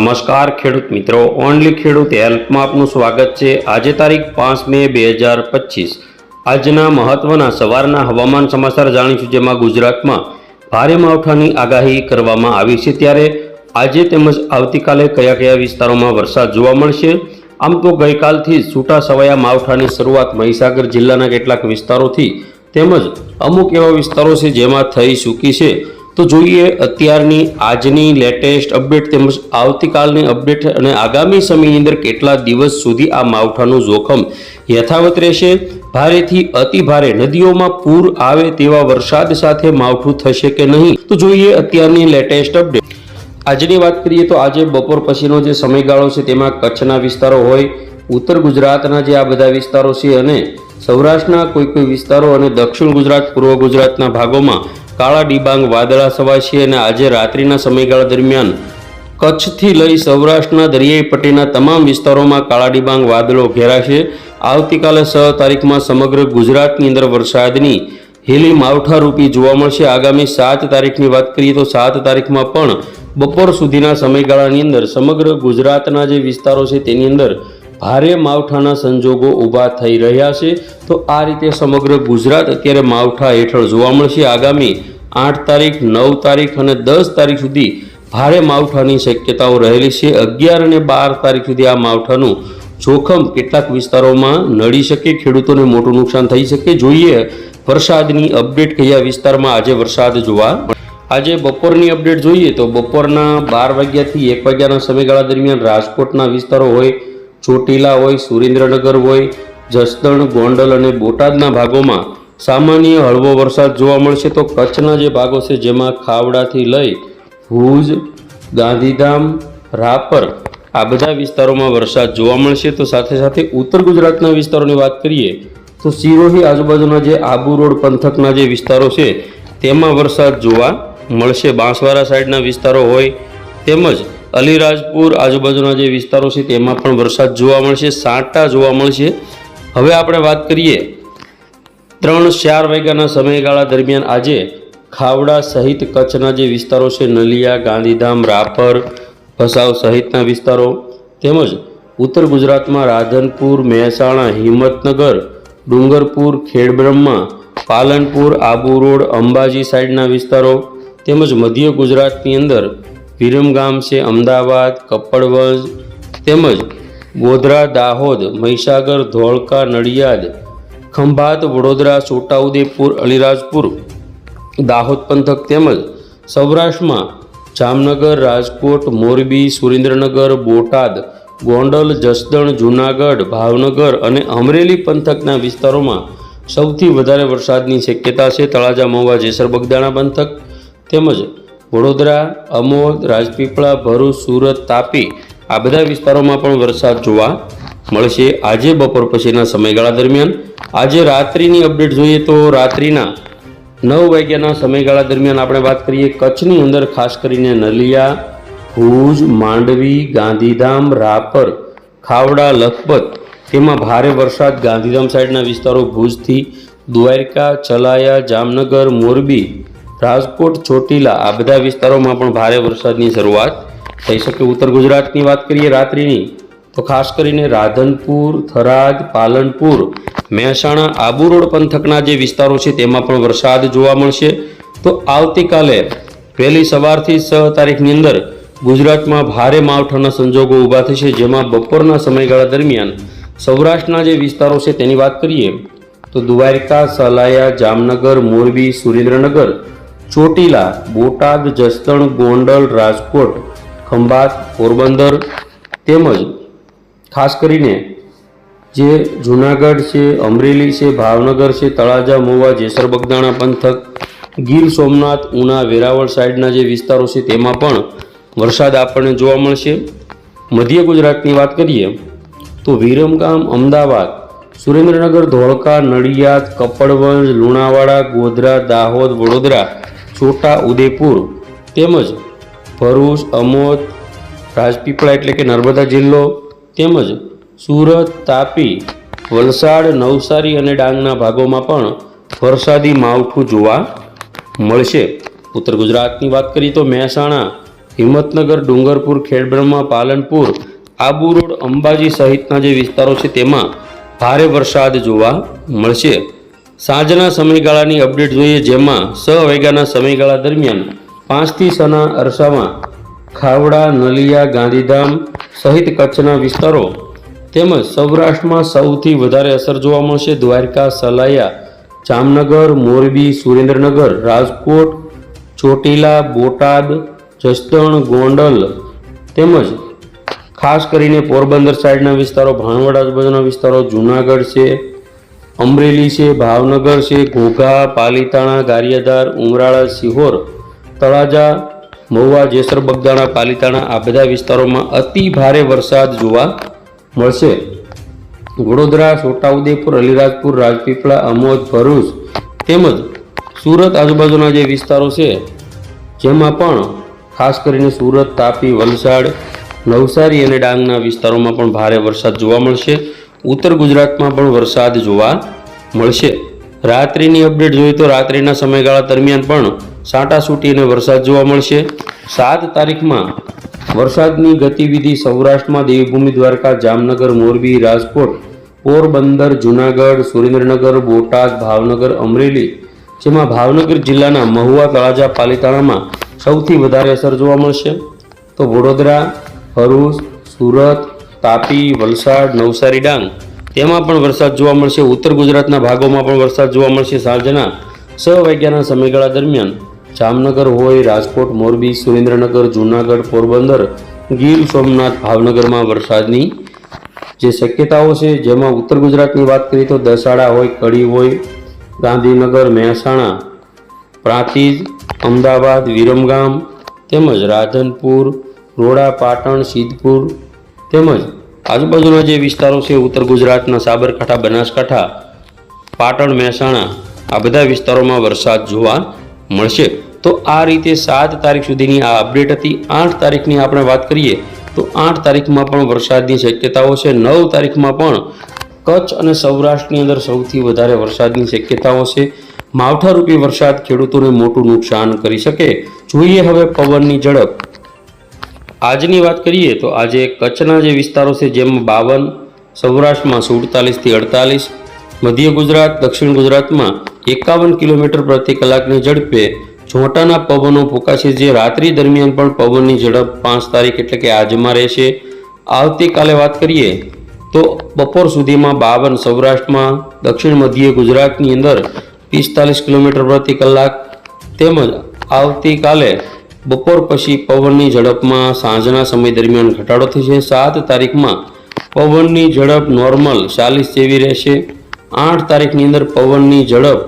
નમસ્કાર ખેડૂત મિત્રો, ઓનલી ખેડૂત હેલ્પમાં આપનું સ્વાગત છે. આજે તારીખ પાંચ મે બે હજાર પચીસ. આજના મહત્વના સવારના હવામાન સમાચાર જાણીશું જેમાં ગુજરાતમાં ભારે માવઠાની આગાહી કરવામાં આવી છે. ત્યારે આજે તેમજ આવતીકાલે કયા કયા વિસ્તારોમાં વરસાદ જોવા મળશે? આમ તો ગઈકાલથી છૂટા છવાયા માવઠાની શરૂઆત મહીસાગર જિલ્લાના કેટલાક વિસ્તારોથી તેમજ અમુક એવા વિસ્તારો છે જેમાં થઈ ચૂકી છે. તો જોઈએ અત્યારની આજની લેટેસ્ટ અપડેટ તેમજ આવતીકાલની અપડેટ અને આગામી સમયની અંદર કેટલા દિવસ સુધી આ માવઠાનું જોખમ યથાવત રહેશે? ભારેથી અતિભારે નદીઓમાં પૂર આવે તેવા વરસાદ સાથે માવઠું થશે કે નહીં? તો જોઈએ અત્યારની લેટેસ્ટ અપડેટ આજની વાત કરીએ તો આજે બપોર પછીનો જે સમયગાળો છે તેમાં કચ્છના વિસ્તારો હોય, ઉત્તર ગુજરાતના જે આ બધા વિસ્તારો છે અને સૌરાષ્ટ્રના કોઈ કોઈ વિસ્તારો અને દક્ષિણ ગુજરાત, પૂર્વ ગુજરાતના ભાગોમાં કાળા ડિબાંગ વાદળા છે અને આજે રાત્રિના સમયગાળા દરમિયાન કચ્છથી લઈ સૌરાષ્ટ્રના દરિયાઈ પટ્ટીના તમામ વિસ્તારોમાં કાળા ડિબાંગ વાદળો ઘેરાશે. આવતીકાલે છ તારીખમાં સમગ્ર ગુજરાતની અંદર વરસાદની હેલી માવઠારૂપી જોવા મળશે. આગામી સાત તારીખની વાત કરીએ તો સાત તારીખમાં પણ બપોર સુધીના સમયગાળાની અંદર સમગ્ર ગુજરાતના જે વિસ્તારો છે તેની અંદર ભારે માવઠાના સંજોગો ઊભા થઈ રહ્યા છે. તો આ રીતે સમગ્ર ગુજરાત અત્યારે માવઠા હેઠળ જોવા મળશે. આગામી આઠ તારીખ, નવ તારીખ અને દસ તારીખ સુધી ભારે માવઠાની શક્યતાઓ રહેલી છે. અગિયાર અને બાર તારીખ સુધી આ માવઠાનું જોખમ કેટલાક વિસ્તારોમાં નડી શકે, ખેડૂતોને મોટું નુકસાન થઈ શકે. જોઈએ, વરસાદની અપડેટ કયા વિસ્તારમાં આજે વરસાદ જોવા આજે બપોરની અપડેટ જોઈએ તો બપોરના બાર વાગ્યાથી એક વાગ્યાના સમયગાળા દરમિયાન રાજકોટના વિસ્તારો હોય, ચોટીલા હોય, સુરેન્દ્રનગર હોય, જસદણ, ગોંડલ અને બોટાદના ભાગોમાં સામાન્ય હળવો વરસાદ જોવા મળશે તો કચ્છના જે ભાગો છે, જેમાં ખાવડાથી લઈ ભુજ, ગાંધીધામ, રાપર, આ બધા વિસ્તારોમાં વરસાદ જોવા મળશે. તો સાથે સાથે ઉત્તર ગુજરાતના વિસ્તારોની વાત કરીએ, તો સિરોહી આજુબાજુના જે આબુ રોડ પંથકના જે વિસ્તારો છે, તેમાં વરસાદ જોવા મળશે. બાંસવાડા સાઈડના વિસ્તારો હોય તેમજ અલીરાજપુર આજુબાજુના જે વિસ્તારો છે, તેમાં પણ વરસાદ જોવા મળશે, સાંટા જોવા મળશે. હવે આપણે વાત કરીએ ત્રણ ચાર વાગ્યાના સમયગાળા દરમિયાન આજે ખાવડા સહિત કચ્છના જે વિસ્તારો છે, નલિયા, ગાંધીધામ, રાપર, ભસાવ સહિતના વિસ્તારો તેમજ ઉત્તર ગુજરાતમાં રાધનપુર, મહેસાણા, હિંમતનગર, ડુંગરપુર, ખેડબ્રહ્મા, પાલનપુર, આબુ રોડ, અંબાજી સાઈડના વિસ્તારો તેમજ મધ્ય ગુજરાતની અંદર વિરમગામ છે, અમદાવાદ કપડવંજ તેમજ ગોધરા, દાહોદ, મહીસાગર, ધોળકા, નડિયાદ ખંભાત, વડોદરા, છોટાઉદેપુર, અલીરાજપુર, દાહોદ પંથક તેમજ સૌરાષ્ટ્રમાં જામનગર, રાજકોટ, મોરબી, સુરેન્દ્રનગર, બોટાદ, ગોંડલ, જસદણ, જૂનાગઢ, ભાવનગર અને અમરેલી પંથકના વિસ્તારોમાં સૌથી વધારે વરસાદની શક્યતા છે તળાજા, મહુવા, જેસર, બગદાણા પંથક તેમજ વડોદરા, અમોદ, રાજપીપળા, ભરૂચ, સુરત, તાપી આ બધા વિસ્તારોમાં પણ વરસાદ જોવા મળશે. આજે બપોર પછીના સમયગાળા દરમિયાન. આજે રાત્રિની અપડેટ જોઈએ તો રાત્રિના નવ વાગ્યાના સમયગાળા દરમિયાન આપણે વાત કરીએ કચ્છની અંદર, ખાસ કરીને નલિયા, ભુજ, માંડવી, ગાંધીધામ, રાપર, ખાવડા, લખપત, તેમાં ભારે વરસાદ ગાંધીધામ સાઈડના વિસ્તારો ભુજથી દ્વારકા, ચલાયા, જામનગર, મોરબી, રાજકોટ, ચોટીલા આ બધા વિસ્તારોમાં પણ ભારે વરસાદની શરૂઆત થઈ શકે. ઉત્તર ગુજરાતની વાત કરીએ રાત્રિની. તો ખાસ કરીને રાધનપુર, થરાદ, પાલનપુર, મહેસાણા, આબુ રોડ પંથકના જે વિસ્તારો છે તેમાં પણ વરસાદ જોવા મળશે. તો આવતીકાલે વહેલી સવારથી છ તારીખની અંદર ગુજરાતમાં ભારે માવઠાના સંજોગો ઊભા થશે, જેમાં બપોરના સમયગાળા દરમિયાન સૌરાષ્ટ્રના જે વિસ્તારો છે તેની વાત કરીએ, તો દ્વારકા, સલાયા, જામનગર, મોરબી, સુરેન્દ્રનગર, ચોટીલા, બોટાદ, જસદણ, ગોંડલ, રાજકોટ, ખંભાત, પોરબંદર તેમજ ખાસ કરીને જે જૂનાગઢ છે, અમરેલી છે, ભાવનગર છે, તળાજા, મોવા, જેસર બગદાણા પંથક, ગીર સોમનાથ, ઉના, વેરાવળ સાઈડના જે વિસ્તારો છે, તેમાં પણ વરસાદ આપણને જોવા મળશે. મધ્ય ગુજરાતની વાત કરીએ, તો વિરમગામ, અમદાવાદ, સુરેન્દ્રનગર, ધોળકા, નડિયાદ, કપડવંજ, લુણાવાડા, ગોધરા, દાહોદ, વડોદરા, છોટા, ઉદેપુર તેમજ ભરૂચ, અમોદ, રાજપીપળા એટલે કે નર્મદા જિલ્લો તેમજ સુરત, તાપી, વલસાડ, નવસારી અને ડાંગના ભાગોમાં પણ વરસાદી માવઠું જોવા મળશે. ઉત્તર ગુજરાતની વાત કરીએ તો મહેસાણા, હિંમતનગર, ડુંગરપુર, ખેડબ્રહ્મા, પાલનપુર, આબુ રોડ, અંબાજી સહિતના જે વિસ્તારો છે તેમાં ભારે વરસાદ જોવા મળશે. સાંજના સમયગાળાની અપડેટ જોઈએ જેમાં સ વાગ્યાના સમયગાળા દરમિયાન પાંચથી સના અરસામાં ખાવડા, નલિયા, ગાંધીધામ સહિત કચ્છના વિસ્તારો તેમજ સૌરાષ્ટ્રમાં સૌથી વધારે અસર જોવા મળશે દ્વારકા, સલાયા, જામનગર, મોરબી, સુરેન્દ્રનગર, રાજકોટ, ચોટીલા, બોટાદ, જસદણ, ગોંડલ તેમજ ખાસ કરીને પોરબંદર સાઈડના વિસ્તારો, ભાણવડ આજુબાજુના વિસ્તારો, જૂનાગઢ છે, અમરેલી છે, ભાવનગર છે, ઘોઘા, પાલીતાણા, ગારિયાધાર, ઉમરાળા, સિહોર, તળાજા મહુવા, જેસર, બગદાણા પાલીતાણા આ બધા વિસ્તારોમાં અતિ ભારે વરસાદ જોવા મળશે. વડોદરા, છોટાઉદેપુર, અલીરાજપુર, રાજપીપળા અમોદ ભરૂચ તેમજ સુરત આજુબાજુના જે વિસ્તારો છે, જેમાં પણ ખાસ કરીને સુરત, તાપી, વલસાડ, નવસારી અને ડાંગના વિસ્તારોમાં પણ ભારે વરસાદ જોવા મળશે. ઉત્તર ગુજરાતમાં પણ વરસાદ જોવા મળશે. રાત્રિની અપડેટ જોઈએ તો રાત્રિના સમયગાળા દરમિયાન પણ સાટાસૂટી અને વરસાદ જોવા મળશે. સાત તારીખમાં વરસાદની ગતિવિધિ સૌરાષ્ટ્રમાં દેવભૂમિ દ્વારકા, જામનગર, મોરબી, રાજકોટ, પોરબંદર, જૂનાગઢ, સુરેન્દ્રનગર, બોટાદ, ભાવનગર, અમરેલી, જેમાં ભાવનગર જિલ્લાના મહુવા તળાજા પાલીતાણામાં સૌથી વધારે અસર જોવા મળશે. તો વડોદરા ભરૂચ સુરત, તાપી, વલસાડ, નવસારી, ડાંગ, તેમાં પણ વરસાદ જોવા મળશે. ઉત્તર ગુજરાતના ભાગોમાં પણ વરસાદ જોવા મળશે. સાંજના છ વાગ્યાના સમયગાળા દરમિયાન જામનગર હોય, રાજકોટ, મોરબી, સુરેન્દ્રનગર, જૂનાગઢ, પોરબંદર, ગીર, સોમનાથ, ભાવનગરમાં વરસાદની જે શક્યતાઓ છે, જેમાં ઉત્તર ગુજરાતની વાત કરીએ તો દસાડા હોય, કડી હોય, ગાંધીનગર, મહેસાણા, પ્રાંતિજ, અમદાવાદ, વિરમગામ, તેમજ રાધનપુર, રોડા, પાટણ, સિદ્ધપુર, તેમજ આજુબાજુના જે વિસ્તારો છે, ઉત્તર ગુજરાતના સાબરકાંઠા, બનાસકાંઠા, પાટણ, મહેસાણા, આ બધા વિસ્તારોમાં વરસાદ જોવા મળશે. તો આ રીતે સાત તારીખ સુધીની આ અપડેટ હતી. આઠ તારીખની આપણે વાત કરીએ, તો આઠ તારીખમાં પણ વરસાદની શક્યતાઓ છે. નવ તારીખમાં પણ કચ્છ અને સૌરાષ્ટ્રની અંદર સૌથી વધારે વરસાદની શક્યતાઓ છે. માવઠારૂપી વરસાદ ખેડૂતોને મોટું નુકસાન કરી શકે. જોઈએ હવે પવનની ઝડપ. આજની વાત કરીએ, તો આજે કચ્છના જે વિસ્તારો છે, જેમાં બાવન, સૌરાષ્ટ્રમાં સુડતાલીસથી અડતાલીસ, મધ્ય ગુજરાત, દક્ષિણ ગુજરાતમાં એકાવન કિલોમીટર પ્રતિ કલાકની ઝડપે ચોંટાના પવનો ફૂંકાશે, જે રાત્રિ દરમિયાન પણ પવનની ઝડપ પાંચ તારીખ એટલે કે આજમાં રહેશે. આવતીકાલે વાત કરીએ તો બપોર સુધીમાં બાવન સૌરાષ્ટ્રમાં, દક્ષિણ મધ્ય ગુજરાતની અંદર પિસ્તાલીસ કિલોમીટર પ્રતિ કલાક તેમજ આવતીકાલે બપોર પછી પવનની ઝડપમાં સાંજના સમય દરમિયાન ઘટાડો થશે. સાત તારીખમાં પવનની ઝડપ નોર્મલ ચાલીસ જેવી રહેશે. આઠ તારીખની અંદર પવનની ઝડપ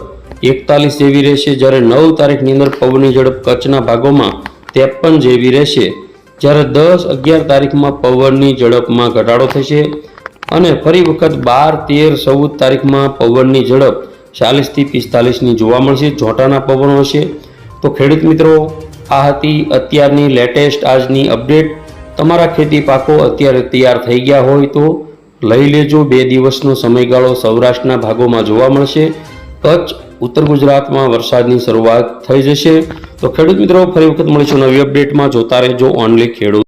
એકતાલીસ જેવી રહેશે. જ્યારે નવ તારીખની અંદર પવનની ઝડપ કચ્છના ભાગોમાં ત્રેપન જેવી રહેશે. જ્યારે દસ અગિયાર તારીખમાં પવનની ઝડપમાં ઘટાડો થશે. અને ફરી વખત બાર, તેર, ચૌદ તારીખમાં પવનની ઝડપ ચાલીસથી પિસ્તાલીસની જોવા મળશે. ઝોટાના પવનો હશે. તો ખેડૂત મિત્રો, આ હતી અત્યારની લેટેસ્ટ આજની અપડેટ તમારા ખેતી પાકો અત્યારે તૈયાર થઈ ગયા હોય તો લઈ લેજો. બે દિવસનો સમયગાળો સૌરાષ્ટ્રના ભાગોમાં જોવા મળશે. કચ્છ, ઉત્તર ગુજરાતમાં વરસાદની શરૂઆત થઈ જશે. તો ખેડૂત મિત્રો, ફરી વખત મળીશું નવી અપડેટમાં જોતા રહેજો. ઓનલી ખેડૂત.